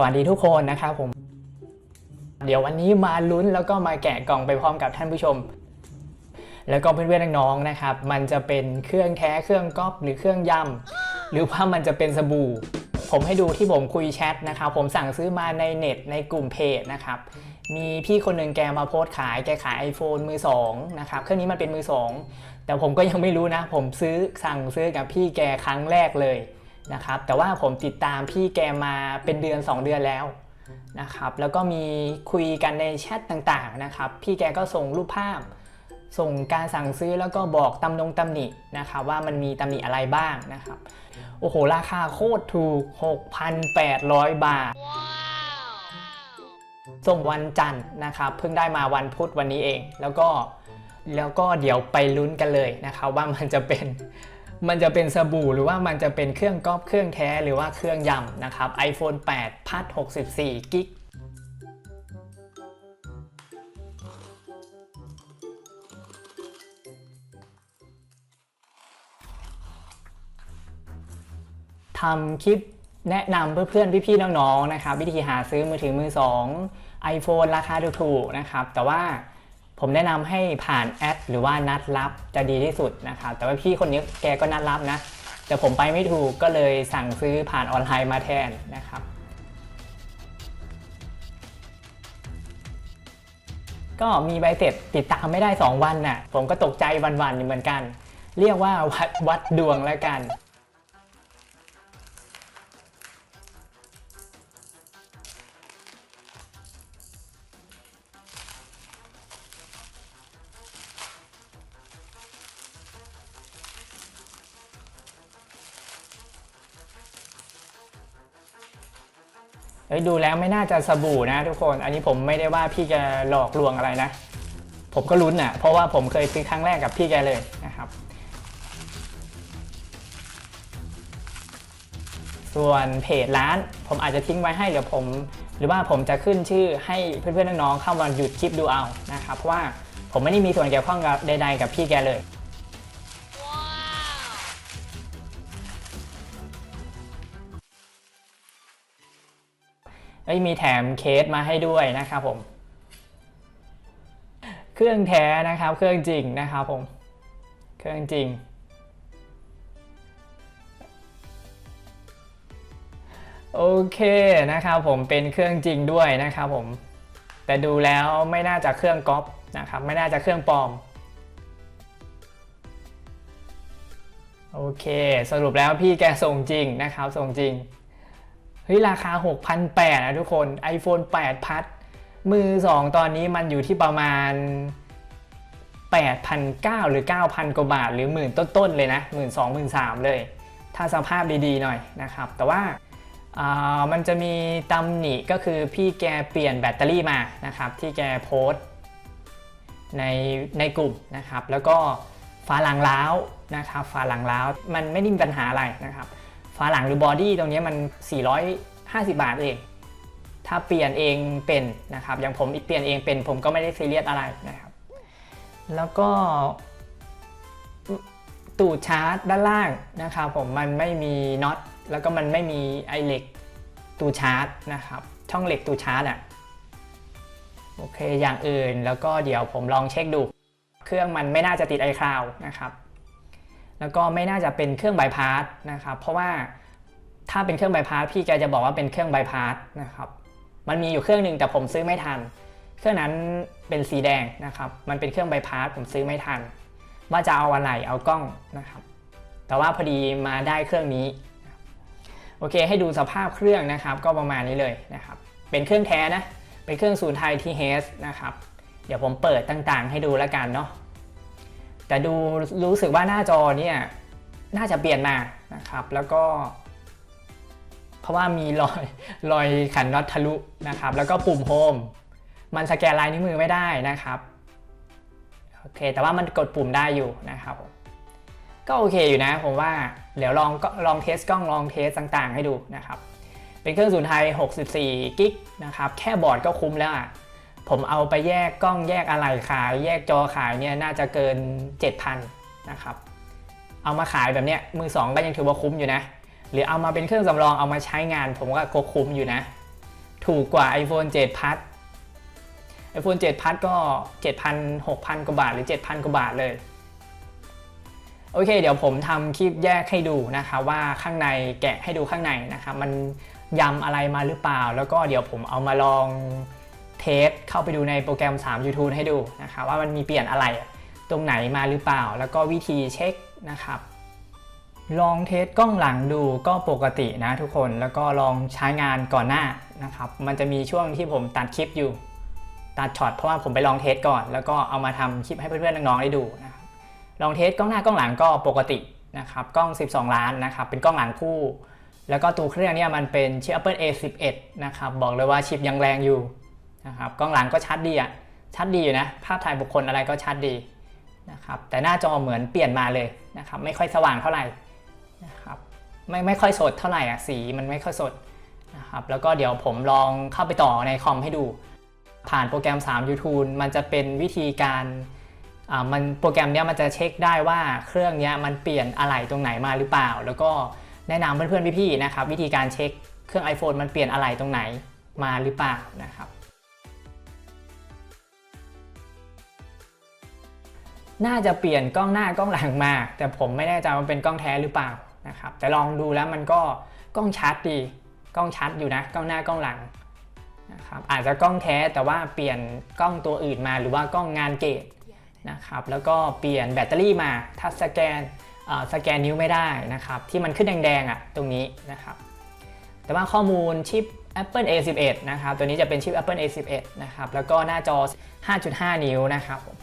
สวัสดีทุกคนนะครับผม เดี๋ยววันนี้มาลุ้นแล้วก็มาแกะกล่องไปพร้อมกับท่านผู้ชม แล้วก็เพื่อนๆน้องๆนะครับ มันจะเป็นเครื่องแท้เครื่องก๊อปหรือเครื่องยำหรือว่ามันจะเป็นสบู่ ผมให้ดูที่ผมคุยแชทนะครับ ผมสั่งซื้อมาในเน็ตในกลุ่มเพจนะครับมีพี่คนหนึ่งแกมาโพสต์ขายแกขาย iPhone มือสองนะครับเครื่องนี้มันเป็นมือสองแต่ผมก็ยังไม่รู้นะ ผมซื้อสั่งซื้อกับพี่แกครั้งแรกเลย นะครับ แต่ว่าผมติดตามพี่แกมาเป็นเดือน 2 เดือนแล้วนะครับ แล้วก็มีคุยกันในแชทต่างๆนะครับ พี่แกก็ส่งรูปภาพ ส่งการสั่งซื้อแล้วก็บอกตำนงตำหนินะครับว่ามันมีตำหนิอะไรบ้างนะครับ โอ้โห ราคาโคตรถูก 6,800 บาท ส่งวันจันทร์นะครับ เพิ่งได้มาวันพุธวันนี้เอง แล้วก็แล้วก็เดี๋ยวไปลุ้นกันเลยนะครับว่ามันจะเป็น มันจะเป็นสบู่หรือว่ามันจะเป็นเครื่องก๊อปเครื่องแท้หรือว่าเครื่องยำนะครับ iPhone 8 พัด64กิกทำคลิปแนะนำเพื่อนๆพี่ๆน้องๆนะครับ วิธีหาซื้อมือถือมือ2 iPhone ราคาถูกๆนะครับ แต่ว่า ผมแนะนำให้ผ่านแอดหรือว่านัดรับจะดีที่สุดนะครับ แต่ว่าพี่คนนี้แกก็นัดรับนะ แต่ผมไปไม่ถูกก็เลยสั่งซื้อผ่านออนไลน์มาแทนนะครับ ก็มีใบเสร็จติดตามไม่ได้ 2 วันน่ะ ผมก็ตกใจวันๆอยู่เหมือนกัน เรียกว่าวัดวัดดวงแล้วกัน เฮ้ยดูแล้วไม่น่าจะสบู่นะทุกคน อันนี้ผมไม่ได้ว่าพี่แกหลอกลวงอะไรนะ ผมก็ลุ้นอะ เพราะว่าผมเคยซื้อครั้งแรกกับพี่แกเลยนะครับ ส่วนเพจร้านผมอาจจะทิ้งไว้ให้เดี๋ยวผม หรือว่าผมจะขึ้นชื่อให้เพื่อนๆน้องๆเข้ามาหยุดคลิปดูเอานะครับเพราะว่าผมไม่ได้มีส่วนเกี่ยวข้องกับใด ๆ กับพี่แกเลย เอ้ยมีแถมเคสมาให้ด้วยนะครับผม เครื่องแท้นะครับ เครื่องจริงนะครับผม เครื่องจริง โอเคนะครับผมเป็นเครื่องจริงด้วยนะครับผม แต่ดูแล้วไม่น่าจะเครื่องก๊อปนะครับ ไม่น่าจะเครื่องปลอมโอเค สรุปแล้วพี่แกส่งจริงนะครับ ส่งจริง เฮ้ยราคา 6,800นะทุกคน iPhone 8 พัดมือ 2 ตอนนี้มันอยู่ที่ประมาณ 8,900 หรือ 9,000 กว่าบาท หรือหมื่นต้นๆ เลยนะ 1 2 0 0 0 3เลย ถ้าสภาพดีๆ หน่อยนะครับ แต่ว่าอ่ามันจะมีตำหนิก็คือพี่แกเปลี่ยนแบตเตอรี่มานะครับ ที่แกโพสต์ในในกลุ่มนะครับ แล้วก็ฝาหลังล้าวนะครับฝาหลังล้าวมันไม่ได้มีปัญหาอะไรนะครับ ฝาหลังหรือบอดี้ตรงนี้มัน 450 บาทเอง ถ้าเปลี่ยนเองเป็นนะครับ อย่างผมเปลี่ยนเองเป็นผมก็ไม่ได้ซีเรียสอะไรนะครับ แล้วก็ตูดชาร์จด้านล่างนะครับผมมันไม่มีน็อตแล้วก็มันไม่มีไอเหล็กตูดชาร์จนะครับ ช่องเหล็กตูดชาร์จอะโอเคอย่างอื่นแล้วก็เดี๋ยวผมลองเช็คดู เครื่องมันไม่น่าจะติดไอคลาวนะครับ แล้วก็ไม่น่าจะเป็นเครื่องบายพาสนะครับ เพราะว่าถ้าเป็นเครื่องบายพาสพี่แกจะบอกว่าเป็นเครื่องบายพาสนะครับ มันมีอยู่เครื่องหนึ่งแต่ผมซื้อไม่ทัน เครื่องนั้นเป็นสีแดงนะครับ มันเป็นเครื่องบายพาสผมซื้อไม่ทัน ว่าจะเอาอะไรเอากล้องนะครับ แต่ว่าพอดีมาได้เครื่องนี้ โอเค ให้ดูสภาพเครื่องนะครับ ก็ประมาณนี้เลยนะครับ เป็นเครื่องแท้นะ เป็นเครื่องศูนย์ไทยทีเฮสนะครับ เดี๋ยวผมเปิดต่างๆ ให้ดูแล้วกันเนาะ แต่ดูรู้สึกว่าหน้าจอเนี่ยน่าจะเปลี่ยนมานะครับ แล้วก็ เพราะว่ามีรอยรอยขันน็อตทะลุนะครับ แล้วก็ปุ่มโฮมมันสแกนลายนิ้วมือไม่ได้นะครับโอเค แต่ว่ามันกดปุ่มได้อยู่นะครับ ก็โอเคอยู่นะผมว่าเดี๋ยวลองก็ลองเทสกล้องลองเทสต่างๆ ให้ดูนะครับ เป็นเครื่องศูนไทย 64 กิกนะครับ แค่บอร์ดก็คุ้มแล้วอะ ผมเอาไปแยกกล้องแยกอะไหล่ขาย แยกจอขายเนี่ยน่าจะเกิน 7,000นะครับ เอามาขายแบบเนี้ยมือสองก็ยังถือว่าคุ้มอยู่นะ หรือเอามาเป็นเครื่องสำรองเอามาใช้งาน ผมก็คุ้มอยู่นะ ถูกกว่า iPhone 7 Plus iPhone 7 Plus ก็ 7,000 6,000 กว่าบาทหรือ 7,000 กว่าบาทเลย โอเค เดี๋ยวผมทำคลิปแยกให้ดูนะครับว่าข้างในแกะให้ดูข้างในนะครับมันยำอะไรมาหรือเปล่า แล้วก็เดี๋ยวผมเอามาลอง เทสเข้าไปดูในโปรแกรม 3 YouTube ให้ดูนะครับว่ามันมีเปลี่ยนอะไรตรงไหนมาหรือเปล่า แล้วก็วิธีเช็คนะครับลองเทสกล้องหลังดูก็ปกตินะทุกคนแล้วก็ลองใช้งานก่อนหน้านะครับมันจะมีช่วงที่ผมตัดคลิปอยู่ ตัดช็อตเพราะว่าผมไปลองเทสก่อน แล้วก็เอามาทำคลิปให้เพื่อนๆน้องๆได้ดูนะครับลองเทสกล้องหน้ากล้องหลังก็ปกตินะครับกล้อง 12 ล้านนะครับเป็นกล้องหลังคู่ แล้วก็ตัวเครื่องเนี่ยมันเป็นชิป Apple A11 นะครับบอกเลยว่าชิปยังแรงอยู่ นะครับกล้องหลังก็ชัดดีอะชัดดีอยู่นะภาพถ่ายบุคคลอะไรก็ชัดดีนะครับแต่หน้าจอเหมือนเปลี่ยนมาเลยนะครับไม่ค่อยสว่างเท่าไหร่นะครับไม่ไม่ค่อยสดเท่าไหร่อะสีมันไม่ค่อยสดนะครับแล้วก็เดี๋ยวผมลองเข้าไปต่อในคอมให้ดู ผ่านโปรแกรม 3 YouTube มันจะเป็นวิธีการอ่ามันโปรแกรมเนี้ยมันจะเช็คได้ว่าเครื่องเนี้ยมันเปลี่ยนอะไหล่ตรงไหนมาหรือเปล่า แล้วก็แนะนำเพื่อนๆพี่ๆนะครับวิธีการเช็คเครื่อง iPhone มันเปลี่ยนอะไหล่ตรงไหนมาหรือเปล่านะครับ น่าจะเปลี่ยนกล้องหน้ากล้องหลังมา แต่ผมไม่แน่ใจว่าเป็นกล้องแท้หรือเปล่านะครับแต่ลองดูแล้วมันก็กล้องชัดดี กล้องชัดอยู่นะ กล้องหน้ากล้องหลังนะครับอาจจะกล้องแท้แต่ว่าเปลี่ยนกล้องตัวอื่นมาหรือว่ากล้องงานเกตนะครับแล้วก็เปลี่ยนแบตเตอรี่มาถ้าสแกนสแกนนิ้วไม่ได้นะครับที่มันขึ้นแดงๆอะตรงนี้นะครับแต่ว่าข้อมูลชิป Apple A11 นะครับตัวนี้จะเป็นชิป Apple A11 นะครับแล้วก็หน้าจอ 5.5 นิ้วนะครับผม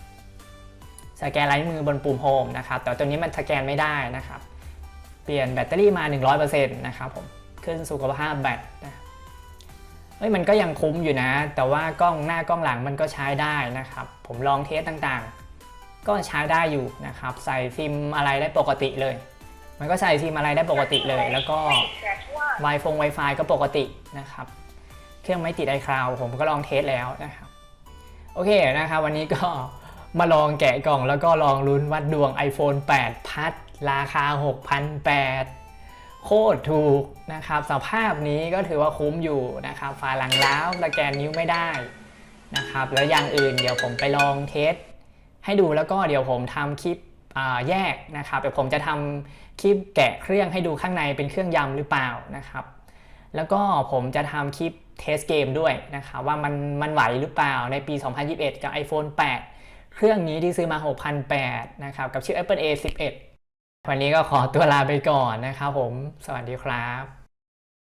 สแกนลายนิ้วมือบนปุ่มโฮมนะครับแต่ตัวนี้มันสแกนไม่ได้นะครับ เปลี่ยนแบตเตอรี่มา 100%นะครับผมขึ้นสุขภาพแบตนะเฮ้ยมันก็ยังคุ้มอยู่นะ แต่ว่ากล้องหน้ากล้องหลังมันก็ใช้ได้นะครับ ผมลองเทสต่างๆ ก็ใช้ได้อยู่นะครับ ใส่ซิมอะไรได้ปกติเลย มันก็ใส่ซิมอะไรได้ปกติเลย แล้วก็ Wi-Fi Wi-Fi ก็ปกตินะครับ เครื่องไม่ติด iCloud ผมก็ลองเทสแล้วนะครับ โอเคนะครับ วันนี้ก็ มาลองแกะกล่องแล้วก็ลองลุ้นวัดดวง iPhone 8 พัดราคา 6,800 โคตรถูกนะครับ สภาพนี้ก็ถือว่าคุ้มอยู่นะครับฝาหลังล้าวสแกนนิ้วไม่ได้นะครับ แล้วอย่างอื่นเดี๋ยวผมไปลองเทสให้ดูแล้วก็เดี๋ยวผมทำคลิปแยกนะครับเดี๋ยวผมจะทำคลิปแกะเครื่องให้ดูข้างในเป็นเครื่องยำหรือเปล่านะครับ แล้วก็ผมจะทำคลิปเทสเกมด้วยนะครับว่ามันมันไหวหรือเปล่าในปี 2021 กับ iPhone 8 เครื่องนี้ที่ซื้อมา 6,800นะครับกับชิป Apple A11 วันนี้ก็ขอตัวลาไปก่อนนะครับผม สวัสดีครับ